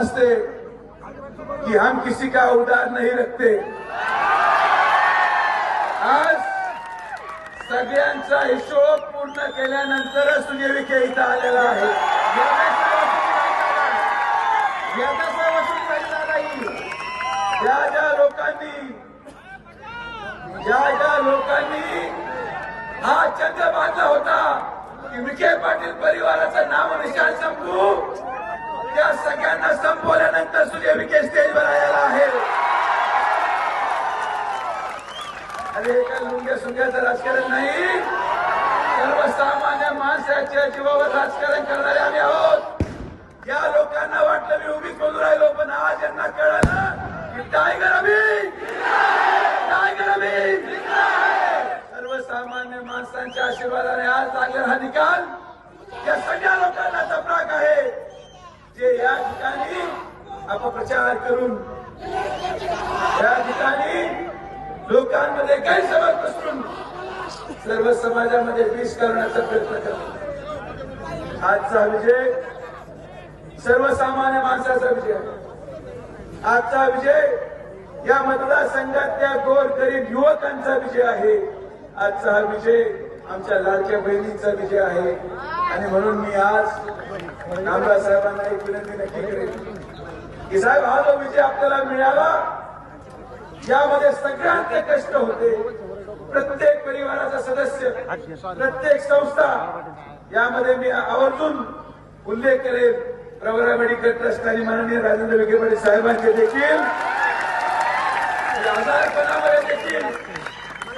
असते कि हम किसी का उदार नहीं रखते। आज सगळ्यांचा हिशोब पूर्ण केल्यानंतरच सुजय विखे इथं आलेला आहे. याचा वसूल झालेला नाही ज्या ज्या लोकांनी ज्या ज्या लोकांनी हा चंद्र बांधला होता की विखे पाटील परिवाराचं नाव निशाण संपू त्या सगळ्यांना संपवल्यानंतर सुजय विखे स्टेजवर आलेला आहे. अरे हे लुंग्या सुंग्याचं राजकारण नाही. सर्वसामान्य माणसाच्या जीवावर राजकारण करणारे आम्ही आहोत. या लोकांना वाटलं मी उभीच बोलू राहिलो पण आज यांना कळलं की टायगर अभी टायगर अभी सर्वसामान्य माणसांच्या आशीर्वादाने आज लागलेला हा निकाल. या सगळ्या लोकांना तपराक आहे. जे या ठिकाणी अपप्रचार करून या ठिकाणी लोकांमध्ये गैरसमज पसरून सर्व समाजामध्ये विष करण्याचा प्रयत्न करतो आजचा विजय सर्वसामान्य माणसाचा विजय आजचा विजय या मतदारसंघातल्या गोरगरीब युवकांचा विजय आहे. आजचा हा विजय आमच्या लाडक्या बहिणींचा विजय आहे. आणि म्हणून मी आज नामदार साहेबांना एक विनंती नक्की करेल की साहेब हा जो विजय आपल्याला मिळाला यामध्ये सगळ्यांचे कष्ट होते. प्रत्येक परिवाराचा सदस्य प्रत्येक संस्था यामध्ये मी आवर्जून उल्लेख करेल प्रवरा मेडिकल ट्रस्ट आणि माननीय राजेंद्र विखेपडे साहेबांचे देखील. आजारपणामध्ये देखील.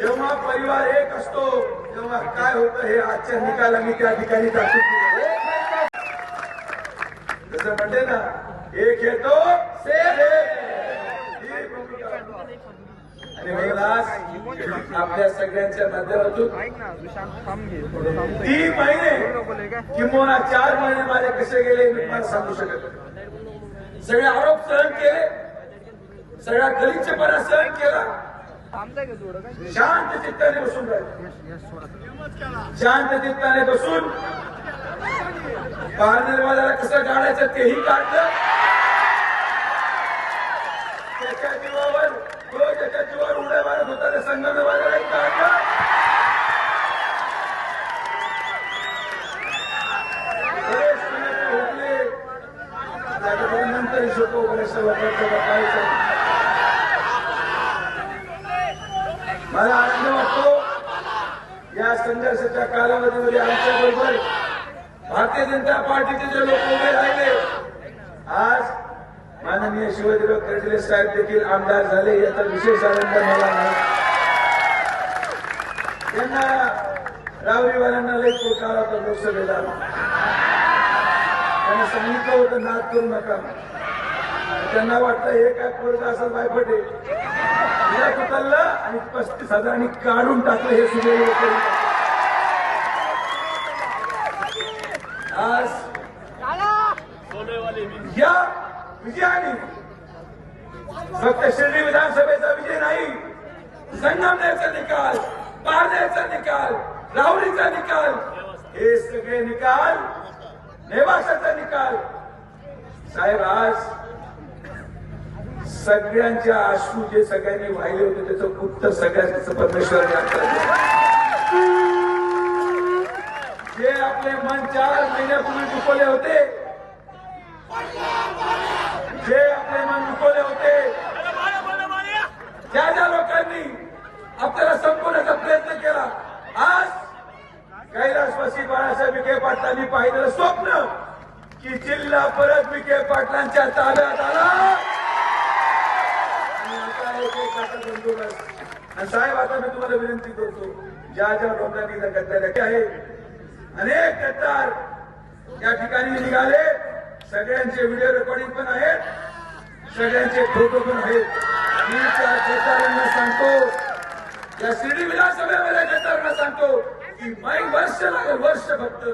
जेव्हा परिवार एक असतो तेव्हा काय होतं हे आजच्या निकालाने त्या ठिकाणी दाखवून जसं म्हणते ना एक येतो ही. आणि म्हणून आपल्या सगळ्यांच्या माध्यमातून तीन महिने किंवा चार महिने माझे कसे गेले मी मला सांगू शकत. सगळे आरोप सहन केले सगळा गलिच्छपणा सहन केला शांत चित्ताने बसून राहिले शांत चित्ताने बसून पारनिर्वादाला कसं काढायचं तेही काढलं त्याच्या जीवावर तो त्याच्या जीवावर उड्या मारत होता त्या संगमनेरवाल्यालाही काढलं. हो, नंतर हिशोब बरेचशा मला आनंद वाटतो या संघर्षाच्या कालावधीमध्ये आमच्या बरोबर भारतीय जनता पार्टीचे जे लोक उभे राहिले आज माननीय शिवाजीराव कर्डिले साहेब देखील आमदार झाले याचा विशेष आनंद मला नाही. त्यांना रावरीवाल्यांना लई पुरकार होता लोकसभेला. त्यांना सांगितलं होतं नाद करू नका. त्यांना वाटतं हे काय पोरगा असं बायफटे तिला उचललं आणि पस्तीस हजारांनी काढून टाकलं हे सुद्धा आज या विजयाने फक्त शिर्डी विधानसभेचा विजय नाही संगमनेरचा निकाल पारनेरचा निकाल राहुरीचा निकाल हे सगळे निकाल नेवासाचा निकाल. साहेब आज सगळ्यांच्या आशू जे सगळ्यांनी वाहिले होते त्याचं उत्तर सगळ्यांचं परमेश्वर आपल्याला जे आपले मन चार महिन्यापूर्वी दुखवले होते जे आपले मन दुखवले होते ज्या ज्या लोकांनी आपल्याला संपवण्याचा प्रयत्न केला आज कैलासवासी बाळासाहेब विखे पाटलांनी पाहिलेलं स्वप्न की जिल्हा परत विखे पाटलांच्या ताब्यात आला. आणि साहेब आता मी तुम्हाला विनंती करतो ज्या ज्या लोकांनी गद्दारी आहे अनेक गद्दार या ठिकाणी निघाले. सगळ्यांचे व्हिडिओ रेकॉर्डिंग पण आहेत. सगळ्यांचे फोटो पण आहेत. मी त्या गद्दारांना सांगतो या शिर्डी विधानसभेमध्ये गद्दारांना सांगतो की माई वर्ष लागेल वर्ष फक्त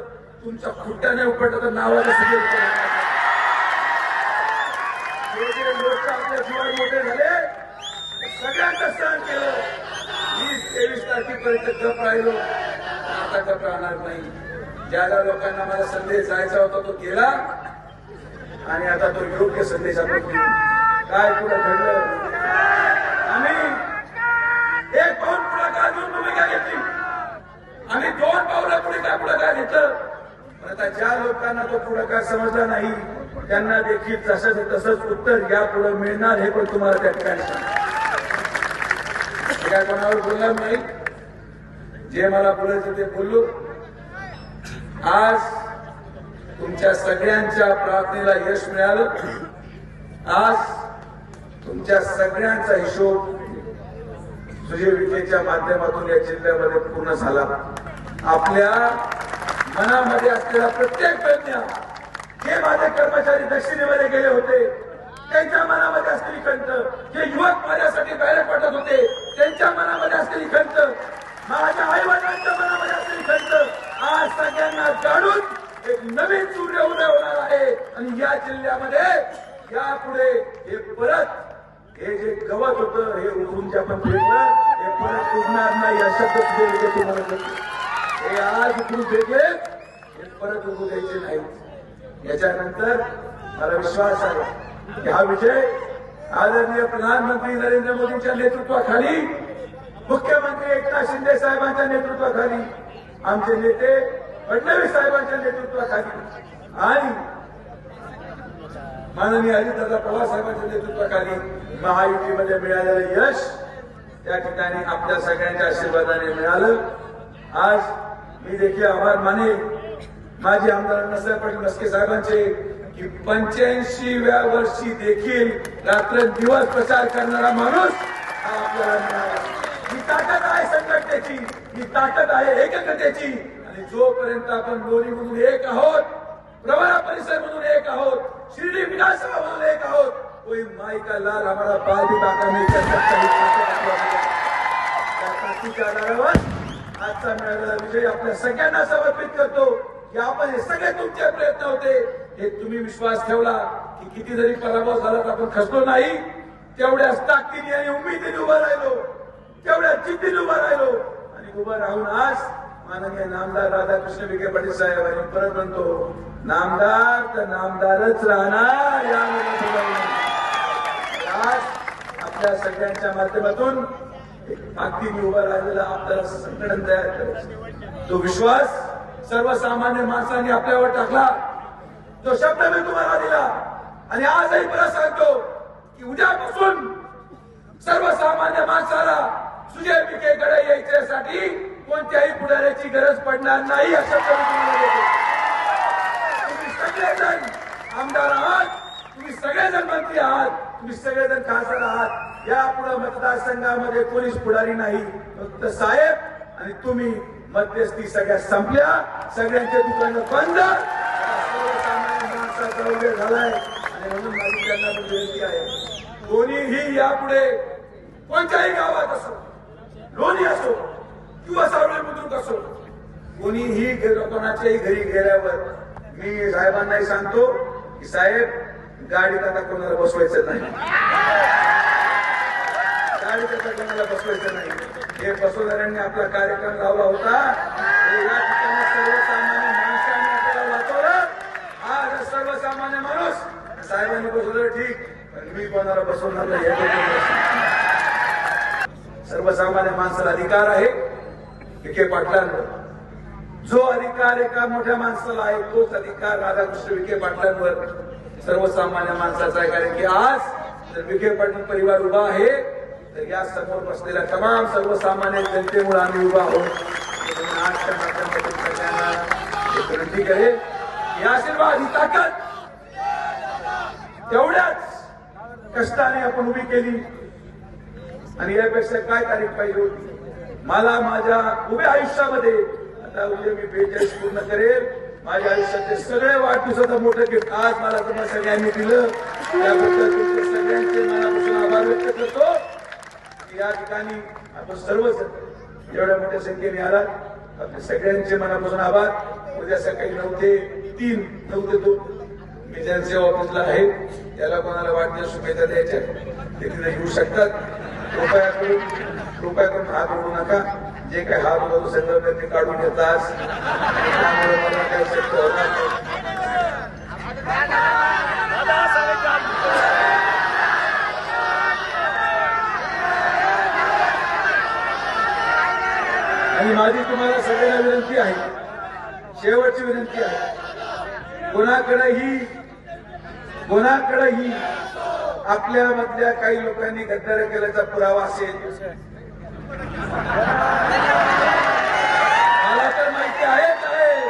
तुमच्या खुट्ट्याने उपटलं तर नावाला सगळे लोक आपल्या जीवन मोठे झाले सगळ्यांचं सहन केलं. वीस तेवीस तारखेपर्यंत गप राहिलो. आता गप राहणार नाही. ज्या ज्या लोकांना मला संदेश जायचा होता तो गेला. आणि आता तो योग्य संदेश आपण काय पुढे घडलं? आम्ही एक पाऊल पुढाकार घेऊन भूमिका घेतली? आम्ही दोन पावलं पुढे काय पुढाकार घेतलं? आता ज्या लोकांना तो पुढाकार समजला नाही त्यांना देखील तसंच तसंच उत्तर या पुढे मिळणार हे पण तुम्हाला त्या ठिकाणी काय कोणावर बोलणार नाही? जे मला बोलायचं ते बोललो. आज तुमच्या सगळ्यांच्या प्रार्थनेला यश मिळालं. आज तुमच्या सगळ्यांचा हिशोब सुजय विखेच्या माध्यमातून या जिल्ह्यामध्ये पूर्ण झाला. आपल्या मनामध्ये असलेला प्रत्येक प्रज्ञा हे माझे कर्मचारी दक्षिणेमध्ये गेले होते त्यांच्या मनामध्ये असलेली खंत जे युवक माझ्यासाठी बाहेर पडत होते त्यांच्या मनामध्ये असलेली खंत माझ्या आई वडिलांच्या मनामध्ये असलेली खंत आज सगळ्यांना जाणून एक नवीन सूर्य उदय होणार आहे. आणि या जिल्ह्यामध्ये यापुढे हे परत हे जे गवत होतं हे उठून जे हे परत उठणार नाही अशा पद्धतीने तुम्हाला हे आज उठून फेकले हे परत उठू द्यायचे नाही याच्यानंतर मला विश्वास आहे की हा विषय आदरणीय प्रधानमंत्री नरेंद्र मोदींच्या नेतृत्वाखाली मुख्यमंत्री एकनाथ शिंदे साहेबांच्या नेतृत्वाखाली आमचे नेते फडणवीस साहेबांच्या नेतृत्वाखाली आणि माननीय अजितदादा पवार साहेबांच्या नेतृत्वाखाली महायुतीमध्ये मिळालेलं यश त्या ठिकाणी आपल्या सगळ्यांच्या आशीर्वादाने मिळालं. आज मी देखील आभार माने माजी आमदार अण्णासाहेब पाटील मस्के साहेबांचे की पंच्याऐंशीव्या वर्षी देखील रात्रंदिवस प्रचार करणारा माणूस हा आपल्याला मिळाला. ही ताकद आहे संघटनेची. ही ताकद आहे एकत्रतेची आणि जोपर्यंत आपण लोणी म्हणून एक आहोत प्रवरा परिसर म्हणून एक आहोत शिर्डी विधानसभा म्हणून एक आहोत कोई माई का लाल हमारा पाल भी बाका नहीं कर सकता आधारावर आजचा मिळालेला विजय आपल्या सगळ्यांना समर्पित करतो. की आपण हे सगळे तुमचे प्रयत्न होते. हे तुम्ही विश्वास ठेवला की किती जरी पराभव झाला तर आपण खचलो नाही. तेवढ्याच ताकदीने आणि उमेदीने उभा राहिलो. तेवढ्या जिद्दीने उभा राहिलो. उभं राहून आज माननीय नामदार राधाकृष्ण विखे पाटील साहेब परत म्हणतो नामदार तर नामदारच राहणार आज आपल्या सगळ्यांच्या माध्यमातून अगदी मी उभा राहिलेला आपल्याला संघटन तयार करायचं तो विश्वास सर्वसामान्य माणसांनी आपल्यावर टाकला. तो शब्द मी तुम्हाला दिला. आणि आजही परत सांगतो की उद्यापासून सर्वसामान्य माणसाला सुजय विखेकडे यायच्यासाठी कोणत्याही पुढाऱ्याची गरज पडणार नाही असं तुम्ही सगळेजण आमदार आहात तुम्ही सगळेजण मंत्री आहात तुम्ही सगळेजण खासदार आहात. यापुढे मतदारसंघामध्ये कोणीच पुढारी नाही. फक्त साहेब आणि तुम्ही मध्यस्थी सगळ्या संपल्या. सगळ्यांचे दुकानं बंद. आता झालाय. आणि म्हणून माझी त्यांना विनंती आहे कोणीही यापुढे कोणत्याही गावात असो लोणी असो किंवा सावळे बुद्रुक असो कोणीही कोणाच्याही घरी गेल्यावर मी साहेबांनाही सांगतो की साहेब गाडीत आता कोणाला बसवायचं नाही. गाडीत आता कोणाला बसवायचं नाही. हे बसवणाऱ्यांनी आपला कार्यक्रम लावला होता. या ठिकाणी सर्वसामान्य माणसाने आपल्याला वाचवलं. आज सर्वसामान्य माणूस साहेबांनी बसवलं ठीक. पण मी कोणाला बसवणार नाही हे सर्वसामान्य माणसाला अधिकार आहे. विखे पाटलांवर. जो अधिकार एका मोठ्या माणसाला आहे तोच अधिकार राधाकृष्ण विखे पाटलांवर. सर्वसामान्य माणसाचा आहे. कारण की आज जर विखे पाटील परिवार उभा आहे तर या समोर बसलेल्या तमाम सर्वसामान्य जनतेमुळे आम्ही उभा आहोत. आजच्या माध्यमातून सगळ्यांना विनंती करेल की आशीर्वाद ही ताकद. तेवढ्याच कष्टाने आपण उभी केली. आणि यापेक्षा काय तारीख पाहिजे होती? मला माझ्या उभ्या आयुष्यामध्ये आता उद्या मी बेचाळीस पूर्ण करेल. माझ्या आयुष्याचे सगळे वाढदिवसाचं मोठं गिफ्ट आज मला तुम्हाला सगळ्यांनी दिलं. त्याबद्दल तुमचे सगळ्यांचे मनापासून आभार व्यक्त करतो. की या ठिकाणी आपण सर्वच एवढ्या मोठ्या संख्येने आलात. आपल्या सगळ्यांचे मनापासून आभार. उद्या सकाळी नऊ ते तीन नऊ ते दोन. मी जनसेवा ऑफिसला आहे त्याला कोणाला वाटते शुभेच्छा द्यायच्या ते तिथे येऊ शकतात. कृपया करून कृपया करून हात ओढू नका. जे काही हात होतो सगळं त्यांनी काढून घेतास त्यामुळे मला काही आणि माझी तुम्हाला सगळ्यांना विनंती आहे. शेवटची विनंती आहे. कोणाकडेही कोणाकडेही आपल्या मधल्या काही लोकांनी गद्दार केल्याचा पुरावा असेल. मला तर माहिती आहेच आहे.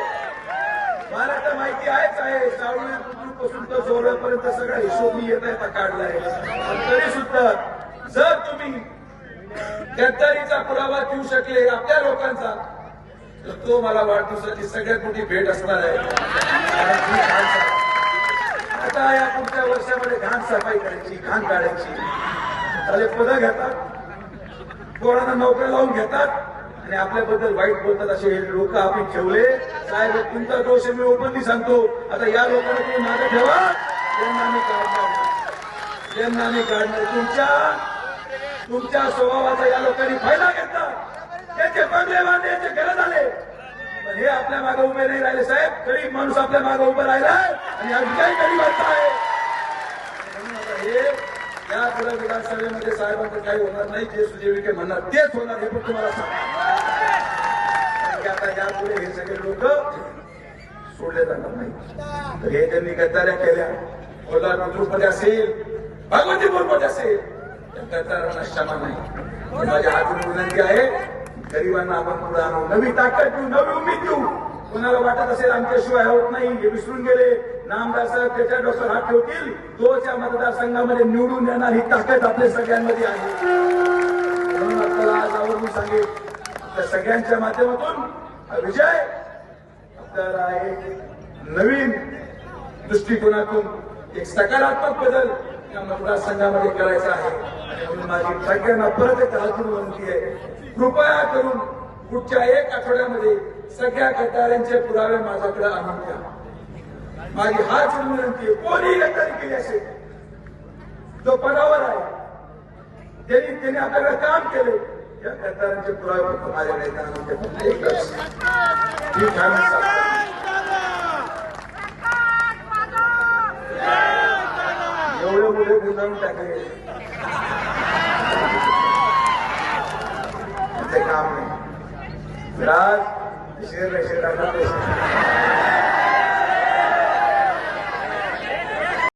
मला तर माहिती आहेच आहे. सावळी पासून तर जोरापर्यंत सगळा हिशोब मी येत आहे काढलाय. तरी सुद्धा जर तुम्ही गद्दारीचा पुरावा देऊ शकले आपल्या लोकांचा तर तो मला वाढदिवसाची सगळ्यात मोठी भेट असणार आहे. आता या पुढच्या घाण सफाई करायची घाण काढायची. त्याला पद घेतात. कोणाला नोकऱ्या लावून घेतात. आणि आपल्याबद्दल वाईट बोलतात असे लोक आपण ठेवले. साहेब तुमचा दोष मी ओपनली सांगतो. आता या लोकांना तुम्ही मागे ठेवा. त्यांना आम्ही काढणार त्यांना आम्ही काढणार. तुमच्या तुमच्या स्वभावाचा या लोकांनी फायदा घेतला. त्याचे बंगले बांधले याचे गरज झाले. पण हे आपल्या मागे उभे नाही राहिले साहेब. गरीब माणूस आपल्या मागे उभा राहिलाय. आणि अजूनही गरीब आहे? आहे. या पुढे विधानसभेमध्ये साहेबांचं काही होणार नाही जे सुजय विखे म्हणणार तेच होणार हे पण तुम्हाला सांग आता यापुढे हे सगळे लोक सोडले जाणार नाही तर हे त्यांनी गद्दाऱ्या केल्या. कोल्हापूरमध्ये असेल भगवतीपूरमध्ये असेल त्या गद्दारांना क्षमा नाही. माझ्या हातून विनंती आहे गरिबांना आपण पुढे आणू. नवी ताकद देऊ नवी उमेद देऊ. कोणाला वाटत असेल आमच्याशिवाय होत नाही हे विसरून गेले. नामदार साहेब त्याच्या डोक्यावर हात ठेवतील. तोच या मतदारसंघामध्ये निवडून येणार ही ताकद आपल्या सगळ्यांमध्ये आहे. म्हणून आपल्याला आज आवर्जून सांगेल त्या सगळ्यांच्या माध्यमातून विजय आपल्याला एक नवीन दृष्टिकोनातून एक सकारात्मक बदल या मतदारसंघामध्ये करायचा आहे. म्हणून माझी सगळ्यांना परत एक हातून विनंती आहे कृपया करून पुढच्या एक आठवड्यामध्ये सगळ्या गद्दारांचे पुरावे माझ्याकडे आणून द्या. माझी हाच विनंती कोणी गद्दारी केली असेल जो पदावर आहे. ज्यांनी त्यांनी आपल्याकडे काम केले या गद्दारांचे पुरावे फक्त माझ्याकडे ही एवढे गुंतवून टाकले. काम नाही. तर आज शेर शेरांना पैसे.